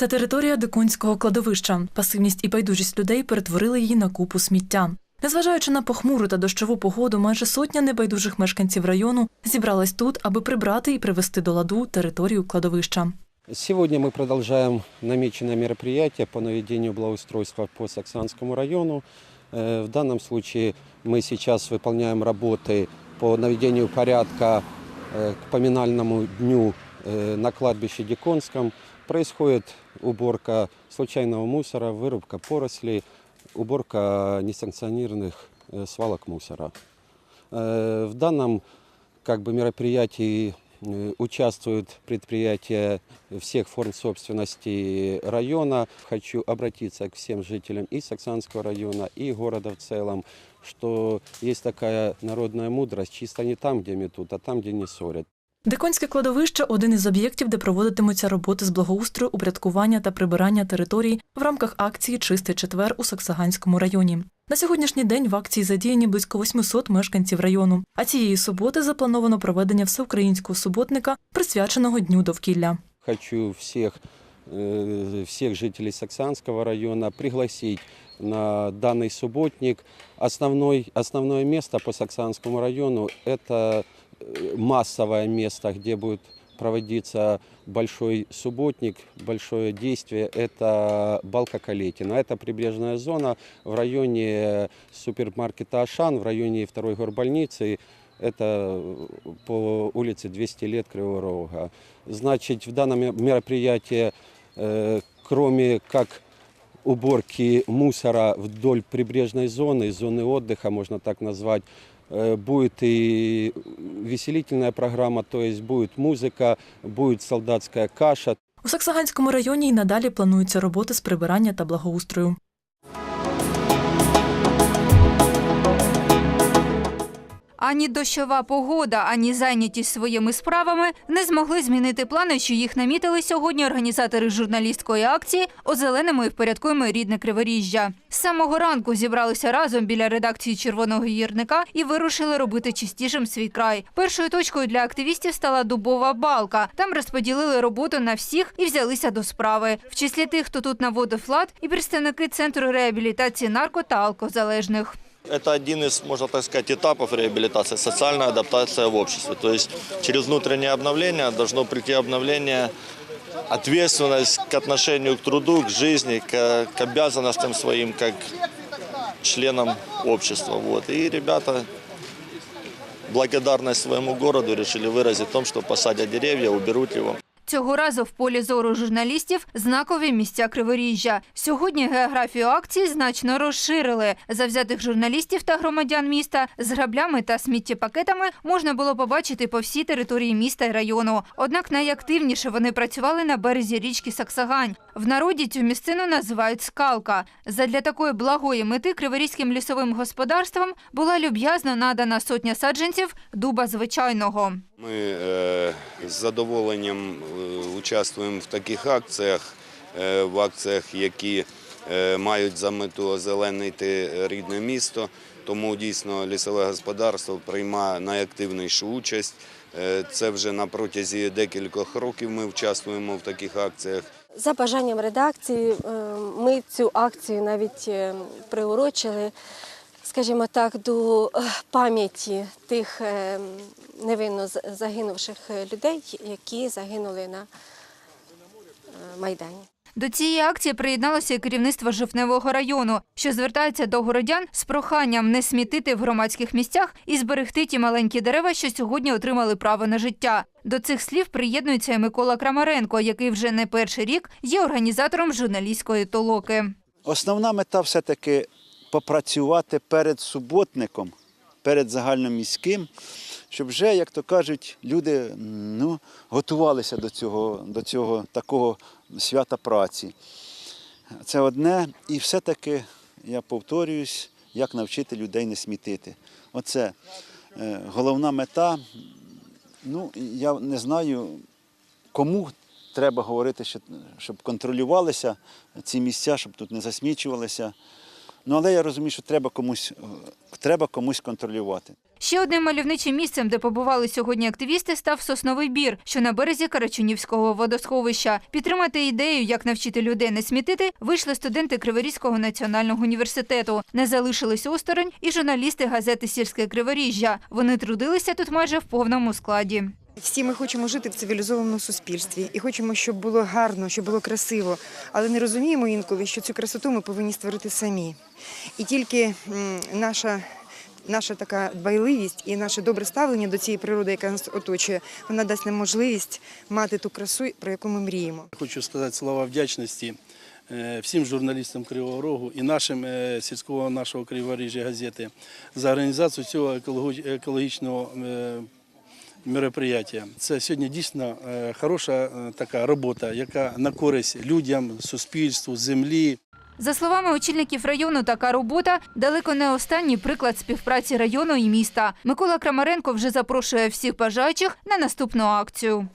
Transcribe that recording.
Це територія Диконського кладовища. Пасивність і байдужість людей перетворили її на купу сміття. Незважаючи на похмуру та дощову погоду, майже сотня небайдужих мешканців району зібралась тут, аби прибрати і привести до ладу територію кладовища. Сегодня мы продолжаем намеченное мероприятие по наведению благоустройства по Саксанскому району. Э, В данном случае мы сейчас выполняем работы по наведению порядка э, к поминальному дню э, на кладбище Диконском. Происходит уборка случайного мусора, вырубка порослей, уборка несанкционированных э, свалок мусора. Э, В данном как бы, мероприятии э, участвуют предприятия всех форм собственности района. Хочу обратиться к всем жителям и Саксанского района, и города в целом, что есть такая народная мудрость, чисто не там, где метут, а там, где не ссорят. Диконське кладовище один із об'єктів, де проводитимуться роботи з благоустрою, упорядкування та прибирання територій в рамках акції Чистий четвер у Саксаганському районі. На сьогоднішній день в акції задіяні близько 800 мешканців району. А цієї суботи заплановано проведення всеукраїнського суботника, присвяченого дню довкілля. Хочу всех, э, всех жителей Саксанского района пригласить на данный субботник. Основной, основное место по Саксанскому району – это э, массовое место, где будет проводиться большой субботник, большое действие. Это Балка Калетина. Это прибрежная зона в районе супермаркета «Ашан», в районе второй горбольницы. Это по улице 200 лет Кривого Рога. Значит, в данном мероприятии, э, кроме как уборки мусора вдоль прибрежной зоны, зоны отдыха, можно так назвать, э, будет и веселительная программа, то есть будет музыка, будет солдатская каша, У Саксаганському районі й надалі плануються роботи з прибирання та благоустрою. Ані дощова погода, ані зайнятість своїми справами не змогли змінити плани, що їх намітили сьогодні організатори журналістської акції «Озеленимо і впорядкуємо рідне Криворіжжя». З самого ранку зібралися разом біля редакції Червоного гірника і вирушили робити чистішим свій край. Першою точкою для активістів стала дубова балка. Там розподілили роботу на всіх і взялися до справи. В числі тих, хто тут наводив лад, і представники центру реабілітації нарко та алкозалежних. Это один из, можно так сказать, этапов реабилитации, социальная адаптация в обществе. То есть через внутреннее обновление должно прийти обновление, ответственность к отношению к труду, к жизни, к, к обязанностям своим, как членам общества. Вот. И ребята благодарность своему городу решили выразить в том, что посадят деревья, уберут его. Цього разу в полі зору журналістів знакові місця Криворіжжя. Сьогодні географію акції значно розширили. Завзятих журналістів та громадян міста з граблями та сміттєпакетами можна було побачити по всій території міста і району. Однак найактивніше вони працювали на березі річки Саксагань. В народі цю місцину називають скалка. Задля такої благої мети криворізьким лісовим господарствам була люб'язно надана сотня саджанців дуба звичайного. Ми е, з задоволенням е, участвуємо в таких акціях, е, в акціях, які мають за мету озеленити рідне місто. Тому дійсно лісове господарство приймає найактивнішу участь. Це вже на протязі декількох років ми участвуємо в таких акціях. За бажанням редакції ми цю акцію навіть приурочили, скажімо так, до е, пам'яті тих е, невинно з- загинувших людей, які загинули на е, Майдані. До цієї акції приєдналося і керівництво Жовтневого району, що звертається до городян з проханням не смітити в громадських місцях і зберегти ті маленькі дерева, що сьогодні отримали право на життя. До цих слів приєднується і Микола Крамаренко, який вже не перший рік є організатором журналістської толоки. Основна мета все-таки попрацювати перед суботником, перед загальноміським, щоб вже, як то кажуть, люди ну, готувалися до цього, до цього такого свята праці. Це одне. І все-таки, я повторююсь, як навчити людей не смітити. Оце е, головна мета. Ну, я не знаю, кому треба говорити, щоб контролювалися ці місця, щоб тут не засмічувалися. Ну, але я розумію, що треба комусь, е, треба комусь контролювати. Ще одним мальовничим місцем, де побували сьогодні активісти, став сосновий бір, що на березі Карачунівського водосховища. Підтримати ідею, як навчити людей не смітити, вийшли студенти Криворізького національного університету. Не залишились осторонь і журналісти газети Сільське Криворіжжя. Вони трудилися тут майже в повному складі. Всі ми хочемо жити в цивілізованому суспільстві і хочемо, щоб було гарно, щоб було красиво, але не розуміємо інколи, що цю красоту ми повинні створити самі. І тільки наша, наша така дбайливість і наше добре ставлення до цієї природи, яка нас оточує, вона дасть нам можливість мати ту красу, про яку ми мріємо. Хочу сказати слова вдячності е, всім журналістам Кривого Рогу і нашим е, сільського нашого Криворіжжя газети за організацію цього екологі- екологічного е, мероприятия. Це сьогодні дійсно е, хороша е, така робота, яка на користь людям, суспільству, землі. За словами очільників району, така робота далеко не останній приклад співпраці району і міста. Микола Крамаренко вже запрошує всіх бажаючих на наступну акцію.